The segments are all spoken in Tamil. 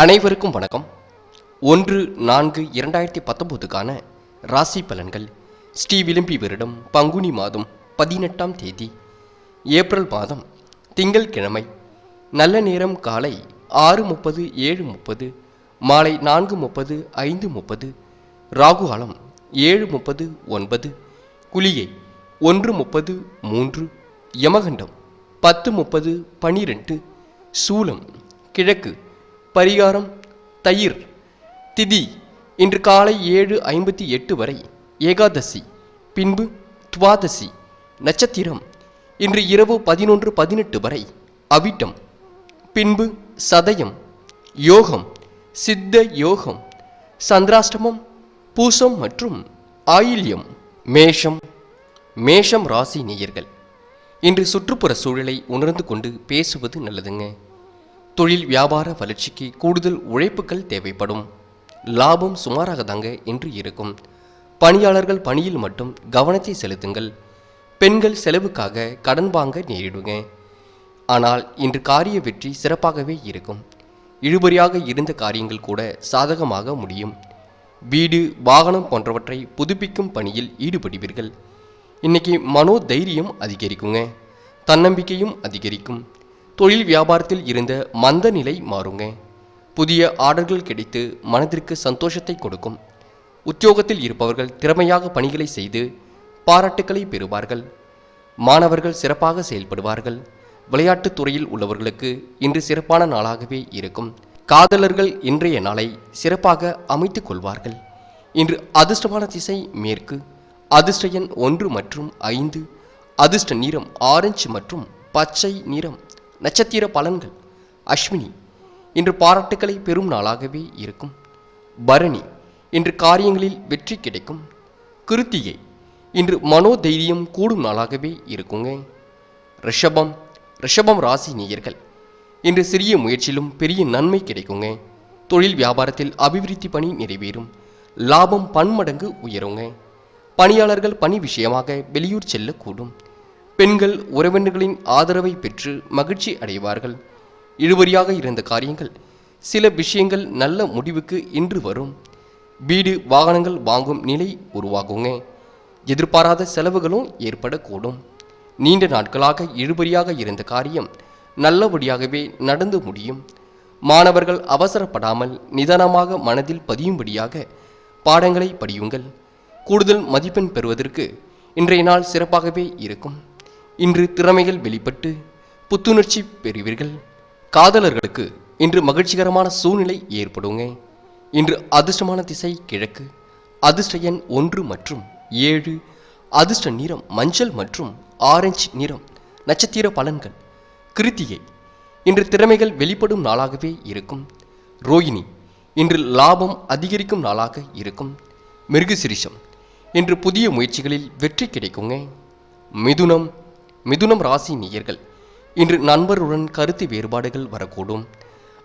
அனைவருக்கும் வணக்கம். ஒன்று நான்கு இரண்டாயிரத்தி பத்தொம்போதுக்கான ராசி பலன்கள். ஸ்ரீ விளம்பி வருடம் பங்குனி மாதம் பதினெட்டாம் தேதி ஏப்ரல் மாதம் திங்கள்கிழமை. நல்ல நேரம் காலை ஆறு முப்பது ஏழு முப்பது மாலை நான்கு முப்பது ஐந்து முப்பது ராகுகாலம் ஏழு முப்பது ஒன்பது குளியை ஒன்று முப்பது மூன்று யமகண்டம் பத்து முப்பது பனிரெண்டு சூலம் கிழக்கு பரிகாரம் தயிர் திதி இன்று காலை ஏழு ஐம்பத்தி எட்டு வரை ஏகாதசி பின்பு துவாதசி நட்சத்திரம் இன்று இரவு பதினொன்று பதினெட்டு வரை அவிட்டம் பின்பு சதயம் யோகம் சித்த யோகம் சந்திராஷ்டமம் பூசம் மற்றும் ஆயில்யம் மேஷம் மேஷம் ராசி நேயர்கள். இன்று சுற்றுப்புற சூழலை உணர்ந்து கொண்டு பேசுவது நல்லதுங்க. தொழில் வியாபார வளர்ச்சிக்கு கூடுதல் உழைப்புகள் தேவைப்படும். லாபம் சுமாராக தாங்க இன்று இருக்கும். பணியாளர்கள் பணியில் மட்டும் கவனத்தை செலுத்துங்கள். பெண்கள் செலவுக்காக கடன் வாங்க நேரிடுங்க. ஆனால் இன்று காரிய வெற்றி சிறப்பாகவே இருக்கும். இழுபறியாக இருந்த காரியங்கள் கூட சாதகமாக முடியும். வீடு வாகனம் போன்றவற்றை புதுப்பிக்கும் பணியில் ஈடுபடுவீர்கள். இன்னைக்கு மனோ தைரியம் அதிகரிக்குங்க. தன்னம்பிக்கையும் அதிகரிக்கும். தொழில் வியாபாரத்தில் இருந்த மந்த நிலை மாறுங்க. புதிய ஆர்டர்கள் கிடைத்து மனதிற்கு சந்தோஷத்தை கொடுக்கும். உத்தியோகத்தில் இருப்பவர்கள் திறமையாக பணிகளை செய்து பாராட்டுக்களை பெறுவார்கள். மாணவர்கள் சிறப்பாக செயல்படுவார்கள். விளையாட்டுத் துறையில் உள்ளவர்களுக்கு இன்று சிறப்பான நாளாகவே இருக்கும். காதலர்கள் இன்றைய நாளை சிறப்பாக அமைத்துக் கொள்வார்கள். இன்று அதிர்ஷ்டமான திசை மேற்கு அதிர்ஷ்ட எண் ஒன்று மற்றும் ஐந்து அதிர்ஷ்ட நிறம் ஆரஞ்சு மற்றும் பச்சை நிறம் நட்சத்திர பலன்கள். அஸ்வினி இன்று பாராட்டுக்களை பெறும் நாளாகவே இருக்கும். பரணி இன்று காரியங்களில் வெற்றி கிடைக்கும். கிருத்திகை இன்று மனோதைரியம் கூடும் நாளாகவே இருக்குங்க. ரிஷபம் ரிஷபம் ராசி நேயர்கள் இன்று சிறிய முயற்சியிலும் பெரிய நன்மை கிடைக்குங்க. தொழில் வியாபாரத்தில் அபிவிருத்தி பணி நிறைவேறும். லாபம் பன்மடங்கு உயருங்க. பணியாளர்கள் பணி விஷயமாக வெளியூர் செல்லக்கூடும். பெண்கள் உறவினர்களின் ஆதரவை பெற்று மகிழ்ச்சி அடைவார்கள். இழுபறியாக இருந்த காரியங்கள் சில விஷயங்கள் நல்ல முடிவுக்கு இன்று வரும். வீடு வாகனங்கள் வாங்கும் நிலை உருவாகுங்க. எதிர்பாராத செலவுகளும் ஏற்படக்கூடும். நீண்ட நாட்களாக இழுபறியாக இருந்த காரியம் நல்லபடியாகவே நடந்து முடியும். மாணவர்கள் அவசரப்படாமல் நிதானமாக மனதில் பதியும்படியாக பாடங்களை படியுங்கள். கூடுதல் மதிப்பெண் பெறுவதற்கு இன்றைய நாள் சிறப்பாகவே இருக்கும். இன்று திறமைகள் வெளிப்பட்டு புத்துணர்ச்சி பெறுவீர்கள். காதலர்களுக்கு இன்று மகிழ்ச்சிகரமான சூழ்நிலை ஏற்படுங்க. இன்று அதிர்ஷ்டமான திசை கிழக்கு அதிர்ஷ்ட எண் ஒன்று மற்றும் ஏழு அதிர்ஷ்ட நிறம் மஞ்சள் மற்றும் ஆரஞ்சு நிறம் நட்சத்திர பலன்கள். கிருத்திகை இன்று திறமைகள் வெளிப்படும் நாளாகவே இருக்கும். ரோகிணி இன்று லாபம் அதிகரிக்கும் நாளாக இருக்கும். மிருகசிரிஷம் இன்று புதிய முயற்சிகளில் வெற்றி கிடைக்குங்க. மிதுனம் மிதுனம் ராசி நேயர்கள் இன்று நண்பருடன் கருத்து வேறுபாடுகள் வரக்கூடும்.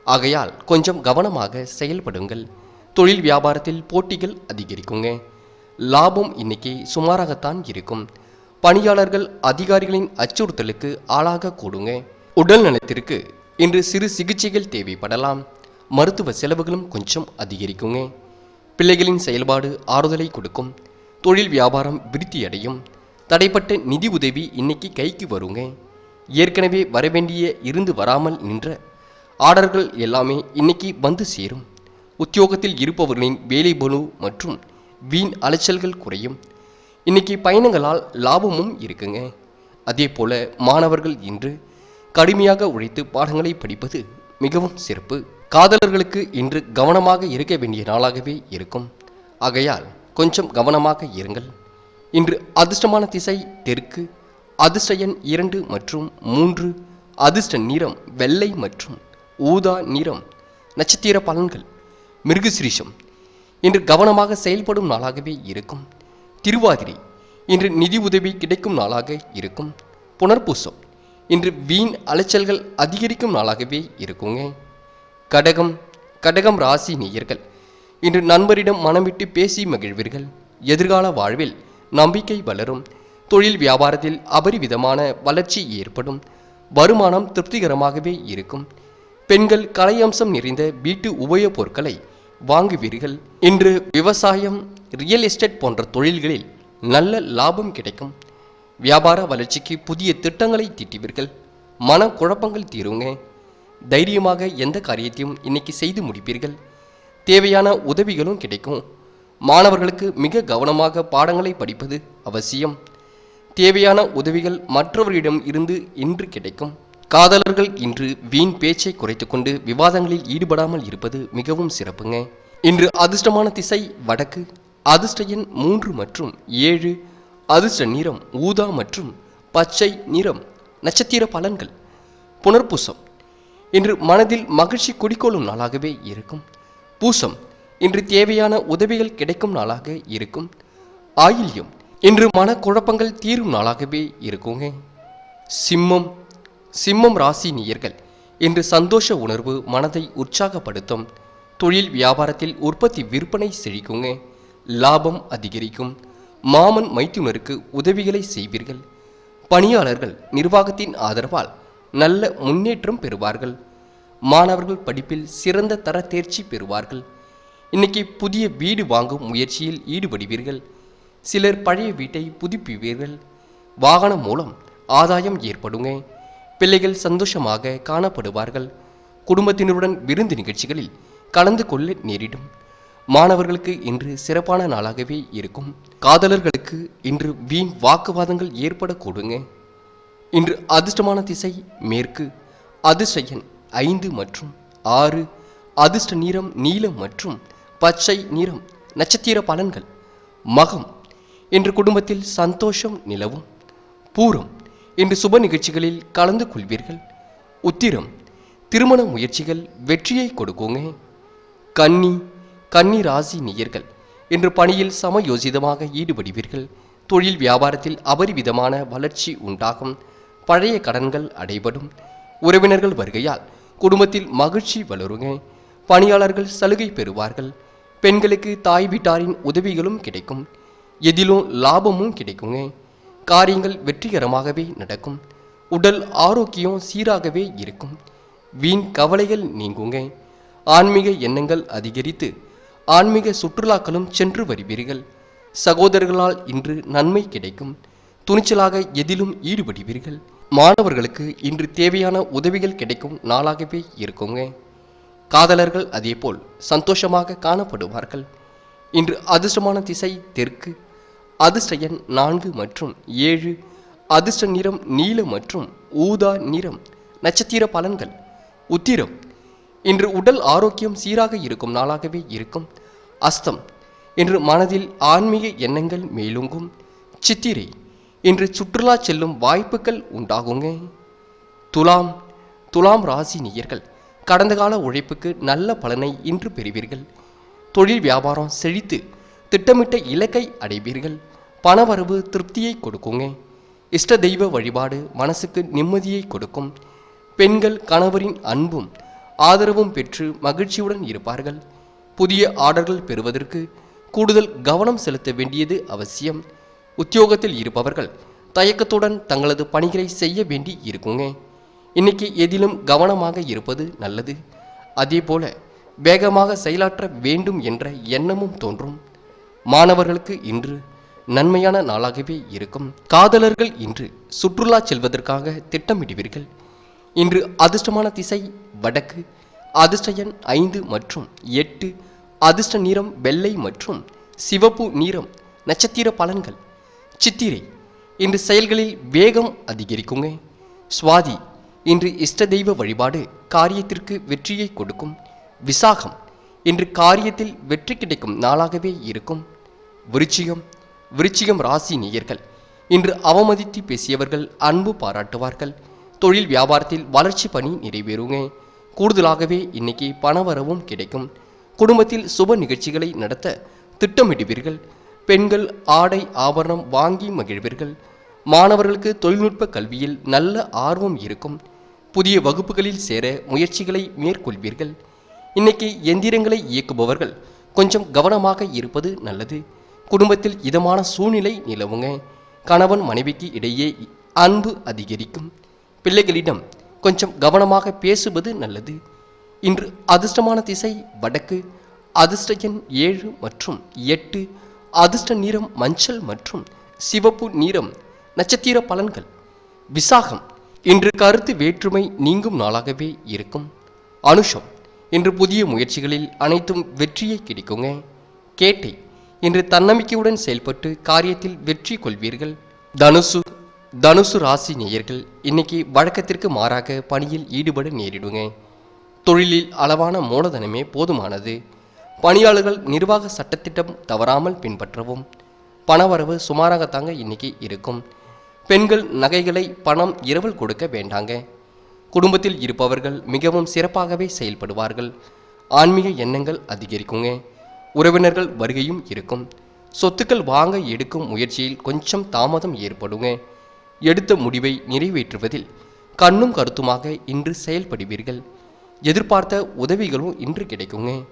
ஆகையால் கொஞ்சம் கவனமாக செயல்படுங்கள். தொழில் வியாபாரத்தில் போட்டிகள் அதிகரிக்குங்க. லாபம் இன்னைக்கு சுமாராகத்தான் இருக்கும். பணியாளர்கள் அதிகாரிகளின் அச்சுறுத்தலுக்கு ஆளாக கூடுங்க. உடல் நலத்திற்கு இன்று சிறு சிகிச்சைகள் தேவைப்படலாம். மருத்துவ செலவுகளும் கொஞ்சம் அதிகரிக்குங்க. பிள்ளைகளின் செயல்பாடு ஆறுதலை கொடுக்கும். தொழில் வியாபாரம் விருத்தியடையும். தடைப்பட்ட நிதி உதவி இன்னைக்கு கைக்கு வருங்க. ஏற்கனவே வரவேண்டிய இருந்து வராமல் நின்ற ஆர்டர்கள் எல்லாமே இன்னைக்கு வந்து சேரும். உத்தியோகத்தில் இருப்பவர்களின் வேலை பணு மற்றும் வீண் அலைச்சல்கள் குறையும். இன்னைக்கு பயணங்களால் லாபமும் இருக்குங்க. அதே போல மாணவர்கள் இன்று கடுமையாக உழைத்து பாடங்களை படிப்பது மிகவும் சிறப்பு. காதலர்களுக்கு இன்று கவனமாக இருக்க வேண்டிய நாளாகவே இருக்கும். ஆகையால் கொஞ்சம் கவனமாக இருங்கள். இன்று அதிர்ஷ்டமான திசை தெற்கு அதிர்ஷ்ட எண் இரண்டு மற்றும் மூன்று அதிர்ஷ்ட நிறம் வெள்ளை மற்றும் ஊதா நிறம் நட்சத்திர பலன்கள். மிருகசிரீஷம். இன்று கவனமாக செயல்படும் நாளாகவே இருக்கும். திருவாதிரை. இன்று நிதி உதவி கிடைக்கும் நாளாக இருக்கும். புனர்பூசம். இன்று வீண் அலைச்சல்கள் அதிகரிக்கும் நாளாகவே இருக்குங்க. கடகம். கடகம் ராசி நேயர்கள். இன்று நண்பரிடம் மனம் விட்டு பேசி மகிழ்வீர்கள். எதிர்கால வாழ்வில் நம்பிக்கை வளரும். தொழில் வியாபாரத்தில் அபரிவிதமான வளர்ச்சி ஏற்படும். வருமானம் திருப்திகரமாகவே இருக்கும். பெண்கள் கலையம்சம் நிறைந்த வீட்டு உபயோகப் பொருட்களை வாங்குவீர்கள். இன்று விவசாயம் ரியல் எஸ்டேட் போன்ற தொழில்களில் நல்ல லாபம் கிடைக்கும். வியாபார வளர்ச்சிக்கு புதிய திட்டங்களை தீட்டுவீர்கள். மன குழப்பங்கள் தீருங்க. தைரியமாக எந்த காரியத்தையும் இன்னைக்கு செய்து முடிப்பீர்கள். தேவையான உதவிகளும் கிடைக்கும். மாணவர்களுக்கு மிக கவனமாக பாடங்களை படிப்பது அவசியம். தேவையான உதவிகள் மற்றவர்களிடம் இருந்து இன்று கிடைக்கும். காதலர்கள் இன்று வீண் பேச்சை குறைத்துக்கொண்டு விவாதங்களில் ஈடுபடாமல் இருப்பது மிகவும் சிறப்புங்க. இன்று அதிர்ஷ்டமான திசை வடக்கு அதிர்ஷ்ட எண் மூன்று மற்றும் ஏழு அதிர்ஷ்ட நிறம் ஊதா மற்றும் பச்சை நிறம் நட்சத்திர பலன்கள் புனர்பூசம். இன்று மனதில் மகிழ்ச்சி குடிக்கொள்ளும் நாளாகவே இருக்கும். பூசம் இன்று தேவையான உதவிகள் கிடைக்கும் நாளாக இருக்கும். ஆயில்யம் இன்று மனக்குழப்பங்கள் தீரும் நாளாகவே இருக்குங்க. சிம்மம் சிம்மம் ராசி நேயர்கள் இன்று சந்தோஷ உணர்வு மனதை உற்சாகப்படுத்தும். தொழில் வியாபாரத்தில் உற்பத்தி விற்பனை செழிக்குங்க. லாபம் அதிகரிக்கும். மாமன் மைத்துனருக்கு உதவிகளை செய்வீர்கள். பணியாளர்கள் நிர்வாகத்தின் ஆதரவால் நல்ல முன்னேற்றம் பெறுவார்கள். மாணவர்கள் படிப்பில் சிறந்த தர தேர்ச்சி பெறுவார்கள். இன்னைக்கு புதிய வீடு வாங்கும் முயற்சியில் ஈடுபடுவீர்கள். சிலர் பழைய வீட்டை புதுப்பிப்பீர்கள். வாகனம் மூலம் ஆதாயம் ஏற்படுங்க. பிள்ளைகள் சந்தோஷமாக காணப்படுவார்கள். குடும்பத்தினருடன் விருந்து நிகழ்ச்சிகளில் கலந்து கொள்ள நேரிடும். மாணவர்களுக்கு இன்று சிறப்பான நாளாகவே இருக்கும். காதலர்களுக்கு இன்று வீண் வாக்குவாதங்கள் ஏற்படக்கூடுங்க இன்று அதிர்ஷ்டமான திசை மேற்கு அதிர்ஷ்ட எண் ஐந்து மற்றும் ஆறு அதிர்ஷ்ட நிறம் நீலம் மற்றும் பச்சை நிறம் நட்சத்திர பலன்கள் மகம் இன்று குடும்பத்தில் சந்தோஷம் நிலவும் பூரம் இன்று சுப நிகழ்ச்சிகளில் கலந்து கொள்வீர்கள் உத்திரம் திருமண முயற்சிகள் வெற்றியை கொடுக்குங்க கன்னி கன்னி ராசி நேயர்கள் இன்று பணியில் சமயோசிதமாக ஈடுபடுவீர்கள் தொழில் வியாபாரத்தில் அபரிவிதமான வளர்ச்சி உண்டாகும் பழைய கடன்கள் அடைபடும் உறவினர்கள் வருகையால் குடும்பத்தில் மகிழ்ச்சி வளருங்க பணியாளர்கள் சலுகை பெறுவார்கள் பெண்களுக்கு தாய் வீட்டாரின் உதவிகளும் கிடைக்கும். எதிலும் லாபமும் கிடைக்குங்க. காரியங்கள் வெற்றிகரமாகவே நடக்கும். உடல் ஆரோக்கியம் சீராகவே இருக்கும். வீண் கவலைகள் நீங்குங்க. ஆன்மீக எண்ணங்கள் அதிகரித்து ஆன்மீக சுற்றுலாக்களும் சென்று வருவீர்கள். சகோதரர்களால் இன்று நன்மை கிடைக்கும். துணிச்சலாக எதிலும் ஈடுபடுவீர்கள். மாணவர்களுக்கு இன்று தேவையான உதவிகள் கிடைக்கும் நாளாகவே இருக்குங்க. காதலர்கள் அதேபோல் சந்தோஷமாக காணப்படுவார்கள். இன்று அதிர்ஷ்டமான திசை தெற்கு. அதிர்ஷ்ட எண் நான்கு மற்றும் ஏழு. அதிர்ஷ்ட நிறம் நீலம் மற்றும் ஊதா நிறம். நட்சத்திர பலன்கள். உத்திரம். இன்று உடல் ஆரோக்கியம் சீராக இருக்கும் நாளாகவே இருக்கும். அஸ்தம். இன்று மனதில் ஆன்மீக எண்ணங்கள் மேலோங்கும். சித்திரை. இன்று சுற்றுலா செல்லும் வாய்ப்புகள் உண்டாகுங்க. துலாம். துலாம் ராசி நேயர்கள். கடந்த கால உழைப்புக்கு நல்ல பலனை இன்று பெறுவீர்கள். தொழில் வியாபாரம் செழித்து திட்டமிட்ட இலக்கை அடைவீர்கள். பணவரவு திருப்தியை கொடுக்குங்க. இஷ்ட தெய்வ வழிபாடு மனசுக்கு நிம்மதியை கொடுக்கும். பெண்கள் கணவரின் அன்பும் ஆதரவும் பெற்று மகிழ்ச்சியுடன் இருப்பார்கள். புதிய ஆர்டர்கள் பெறுவதற்கு கூடுதல் கவனம் செலுத்த வேண்டியது அவசியம். உத்தியோகத்தில் இருப்பவர்கள் தயக்கத்துடன் தங்களது பணிகளை செய்ய வேண்டி இருக்குங்க. இன்னைக்கு எதிலும் கவனமாக இருப்பது நல்லது. அதேபோல வேகமாக செயலாற்ற வேண்டும் என்ற எண்ணமும் தோன்றும். மாணவர்களுக்கு இன்று நன்மையான நாளாகவே இருக்கும். காதலர்கள் இன்று சுற்றுலா செல்வதற்காக திட்டமிடுவீர்கள். இன்று அதிர்ஷ்டமான திசை வடக்கு அதிர்ஷ்ட எண் ஐந்து மற்றும் எட்டு அதிர்ஷ்ட நிறம் வெள்ளை மற்றும் சிவப்பு நிறம் நட்சத்திர பலன்கள். சித்திரை இன்று செயல்களில் வேகம் அதிகரிக்குங்க. சுவாதி இன்று இஷ்ட தெய்வ வழிபாடு காரியத்திற்கு வெற்றியை கொடுக்கும் விசாகம். இன்று காரியத்தில் வெற்றி கிடைக்கும் நாளாகவே இருக்கும். விருச்சிகம் விருச்சிகம் ராசி நேயர்கள் இன்று அவமதித்து பேசியவர்கள் அன்பு பாராட்டுவார்கள். தொழில் வியாபாரத்தில் வளர்ச்சி பணி நிறைவேறுங்க. கூடுதலாகவே இன்னைக்கு பணவரவும் கிடைக்கும். குடும்பத்தில் சுப நிகழ்ச்சிகளை நடத்த திட்டமிடுவீர்கள். பெண்கள் ஆடை ஆபரணம் வாங்கி மகிழ்வீர்கள். மாணவர்களுக்கு தொழில்நுட்ப கல்வியில் நல்ல ஆர்வம் இருக்கும். புதிய வகுப்புகளில் சேர முயற்சிகளை மேற்கொள்வீர்கள். இன்னைக்கு எந்திரங்களை இயக்குபவர்கள் கொஞ்சம் கவனமாக இருப்பது நல்லது. குடும்பத்தில் இதமான சூழ்நிலை நிலவுங்க. கணவன் மனைவிக்கு இடையே அன்பு அதிகரிக்கும். பிள்ளைகளிடம் கொஞ்சம் கவனமாக பேசுவது நல்லது. இன்று அதிர்ஷ்டமான திசை வடக்கு அதிர்ஷ்ட எண் ஏழு மற்றும் எட்டு அதிர்ஷ்ட நிறம் மஞ்சள் மற்றும் சிவப்பு நிறம் நட்சத்திர பலன்கள். விசாகம் இன்று கருத்து வேற்றுமை நீங்கும் நாளாகவே இருக்கும். அனுஷம் இன்று புதிய முயற்சிகளில் அனைத்தும் வெற்றியை கிடைக்குங்க. கேட்டை இன்று தன்னம்பிக்கையுடன் செயல்பட்டு காரியத்தில் வெற்றி கொள்வீர்கள். தனுசு தனுசு ராசி நேயர்கள் இன்னைக்கு வழக்கத்திற்கு மாறாக பணியில் ஈடுபட நேரிடுங்க. தொழிலில் அளவான மூலதனமே போதுமானது. பணியாளர்கள் நிர்வாக சட்டத்திட்டம் தவறாமல் பின்பற்றவும். பணவரவு சுமாராகத்தாங்க இன்னைக்கு இருக்கும். பெண்கள் நகைகளை பணம் இரவல் கொடுக்க வேண்டாங்க. குடும்பத்தில் இருப்பவர்கள் மிகவும் சிறப்பாகவே செயல்படுவார்கள். ஆன்மீக எண்ணங்கள் அதிகரிக்குங்க. உறவினர்கள் வருகையும் இருக்கும். சொத்துக்கள் வாங்க எடுக்கும் முயற்சியில் கொஞ்சம் தாமதம் ஏற்படுங்க. எடுத்த முடிவை நிறைவேற்றுவதில் கண்ணும் கருத்துமாக இன்று செயல்படுவீர்கள். எதிர்பார்த்த உதவிகளும் இன்று கிடைக்குங்க.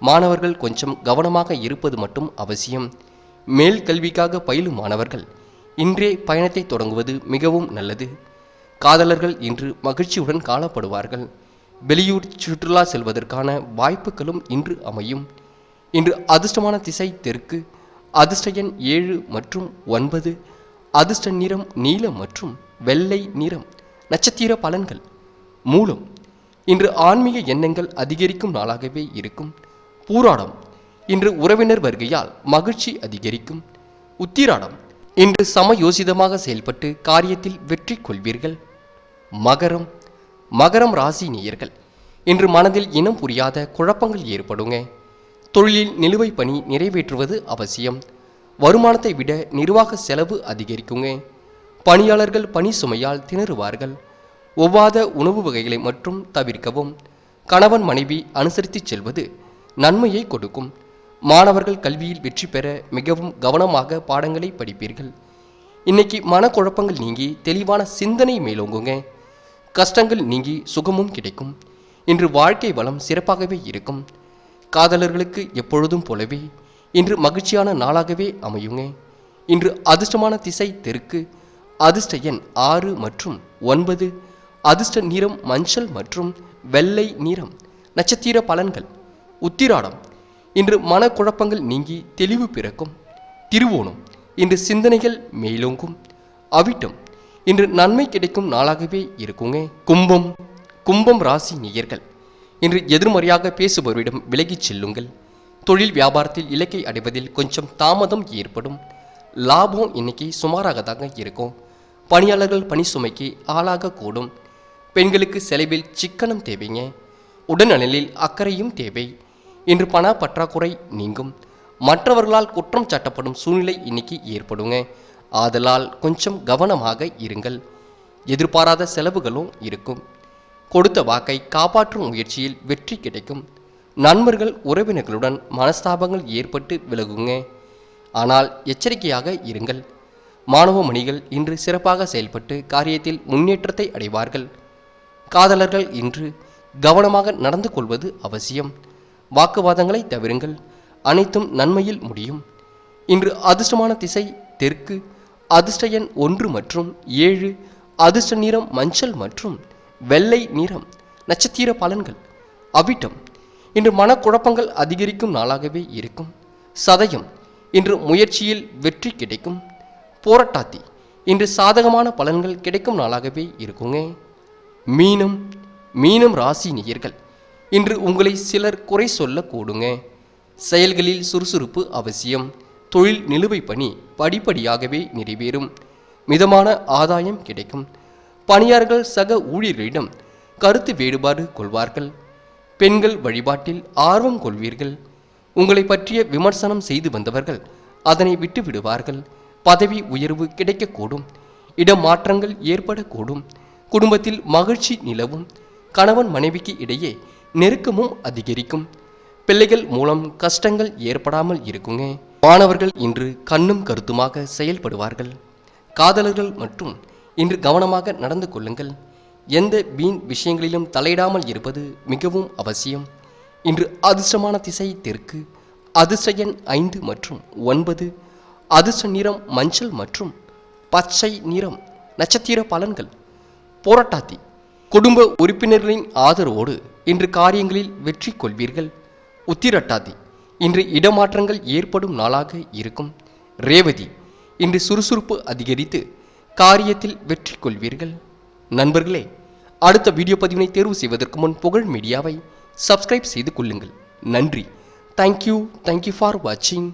மாணவர்கள் கொஞ்சம் கவனமாக இருப்பது மட்டும் அவசியம். மேல் கல்விக்காக பயிலும் மாணவர்கள் இன்றே பயணத்தை தொடங்குவது மிகவும் நல்லது. காதலர்கள் இன்று மகிழ்ச்சியுடன் காணப்படுவார்கள் வெளியூர் சுற்றுலா செல்வதற்கான வாய்ப்புகளும் இன்று அமையும். இன்று அதிர்ஷ்டமான திசை தெற்கு அதிர்ஷ்ட எண் ஏழு மற்றும் ஒன்பது அதிர்ஷ்ட நிறம் நீலம் மற்றும் வெள்ளை நிறம் நட்சத்திர பலன்கள் மூலம் இன்று ஆன்மீக எண்ணங்கள் அதிகரிக்கும் நாளாகவே இருக்கும். பூராடம் இன்று உறவினர் வருகையால் மகிழ்ச்சி அதிகரிக்கும். உத்திராடம் இன்று சமயோசிதமாக செயல்பட்டு காரியத்தில் வெற்றி கொள்வீர்கள். மகரம் மகரம் ராசி நேயர்கள் இன்று மனதில் இனம் புரியாத குழப்பங்கள் ஏற்படுங்க. தொழிலில் நிலுவை பணி நிறைவேற்றுவது அவசியம். வருமானத்தை விட நிர்வாக செலவு அதிகரிக்குங்க. பணியாளர்கள் பணி சுமையால் திணறுவார்கள். ஒவ்வாத உணவு வகைகளை மட்டும் தவிர்க்கவும். கணவன் மனைவி அனுசரித்துச் செல்வது நன்மையை கொடுக்கும். மாணவர்கள் கல்வியில் வெற்றி பெற மிகவும் கவனமாக பாடங்களை படிப்பீர்கள். இன்னைக்கு மனக்குழப்பங்கள் நீங்கி தெளிவான சிந்தனை மேலோங்குங்க. கஷ்டங்கள் நீங்கி சுகமும் கிடைக்கும். இன்று வாழ்க்கை வளம் சிறப்பாகவே இருக்கும். காதலர்களுக்கு எப்பொழுதும் போலவே இன்று மகிழ்ச்சியான நாளாகவே அமையுங்க. இன்று அதிர்ஷ்டமான திசை தெற்கு அதிர்ஷ்ட எண் ஆறு மற்றும் ஒன்பது. அதிர்ஷ்ட நிறம் மஞ்சள் மற்றும் வெள்ளை நிறம். நட்சத்திர பலன்கள். உத்திராடம். இன்று மனக்குழப்பங்கள் நீங்கி தெளிவு பிறக்கும். திருவோணம். இன்று சிந்தனைகள் மேலோங்கும். அவிட்டம். இன்று நன்மை கிடைக்கும் நாளாகவே இருக்குங்க. கும்பம். கும்பம் ராசி நேயர்கள். இன்று எதிர்மறையாக பேசுபவரிடம் விலகிச் செல்லுங்கள். தொழில் வியாபாரத்தில் இலக்கை அடைவதில் கொஞ்சம் தாமதம் ஏற்படும். லாபம் இன்னைக்கு சுமாராக தாங்க இருக்கும். பணியாளர்கள் பணி சுமைக்கு ஆளாக கூடும். பெண்களுக்கு செலவில் சிக்கனம் தேவைங்க. உடல்நலனில் அக்கறையும் தேவை. இன்று பண பற்றாக்குறை நீங்கும். மற்றவர்களால் குற்றம் சாட்டப்படும் சூழ்நிலை இன்னைக்கு ஏற்படுங்க. ஆதலால் கொஞ்சம் கவனமாக இருங்கள். எதிர்பாராத செலவுகளும் இருக்கும். கொடுத்த வாக்கை காப்பாற்றும் முயற்சியில் வெற்றி கிடைக்கும். நண்பர்கள் உறவினர்களுடன் மனஸ்தாபங்கள் ஏற்பட்டு விலகுங்க. ஆனால் எச்சரிக்கையாக இருங்கள். மாணவ மணிகள் இன்று சிறப்பாக செயல்பட்டு காரியத்தில் முன்னேற்றத்தை அடைவார்கள். காதலர்கள் இன்று கவனமாக நடந்து கொள்வது அவசியம். வாக்குவாதங்களை தவிருங்கள். அனைத்தும் நன்மையில் முடியும். இன்று அதிர்ஷ்டமான திசை தெற்கு. அதிர்ஷ்ட எண் ஒன்று மற்றும் ஏழு. அதிர்ஷ்ட நிறம் மஞ்சள் மற்றும் வெள்ளை நிறம். நட்சத்திர பலன்கள். அவிட்டம். இன்று மனக்குழப்பங்கள் அதிகரிக்கும் நாளாகவே இருக்கும். சதயம். இன்று முயற்சியில் வெற்றி கிடைக்கும். போராட்டாத்தி இன்று சாதகமான பலன்கள் கிடைக்கும் நாளாகவே இருக்குங்க. மீனம். மீனம் ராசி நேயர்கள். இன்று உங்களை சிலர் குறை சொல்ல கூடுங்க செயல்களில் சுறுசுறுப்பு அவசியம். தொழில் நிலுவை பணி படிப்படியாகவே நிறைவேறும். மிதமான ஆதாயம் கிடைக்கும். பணியாளர்கள் சக ஊழியர்களிடம் கருத்து வேறுபாடு கொள்வார்கள். பெண்கள் வழிபாட்டில் ஆர்வம் கொள்வீர்கள். உங்களை பற்றிய விமர்சனம் செய்து வந்தவர்கள் அதனை விட்டு விடுவார்கள் பதவி உயர்வு கிடைக்கக்கூடும். இடமாற்றங்கள் ஏற்படக்கூடும். குடும்பத்தில் மகிழ்ச்சி நிலவும். கணவன் மனைவிக்கு இடையே நெருக்கமும் அதிகரிக்கும். பிள்ளைகள் மூலம் கஷ்டங்கள் ஏற்படாமல் இருக்குங்க. மாணவர்கள் இன்று கண்ணும் கருத்துமாக செயல்படுவார்கள். காதலர்கள் மற்றும் இன்று கவனமாக நடந்து கொள்ளுங்கள். எந்த வீண் விஷயங்களிலும் தலையிடாமல் இருப்பது மிகவும் அவசியம். இன்று அதிர்ஷ்டமான திசை தெற்கு அதிர்ஷ்ட எண் ஐந்து மற்றும் ஒன்பது அதிர்ஷ்ட நிறம் மஞ்சள் மற்றும் பச்சை நிறம் நட்சத்திர பலன்கள். போராட்டாத்தி குடும்ப உறுப்பினர்களின் ஆதரவோடு இன்று காரியங்களில் வெற்றி கொள்வீர்கள். உத்திரட்டாதி இன்று இடமாற்றங்கள் ஏற்படும் நாளாக இருக்கும். ரேவதி இன்று சுறுசுறுப்பு அதிகரித்து காரியத்தில் வெற்றி கொள்வீர்கள். நண்பர்களே அடுத்த வீடியோ பதிவினை தேர்வு செய்வதற்கு முன் புகழ் மீடியாவை சப்ஸ்கிரைப் செய்து கொள்ளுங்கள். நன்றி. தேங்க்யூ தேங்க்யூ ஃபார் வாட்சிங்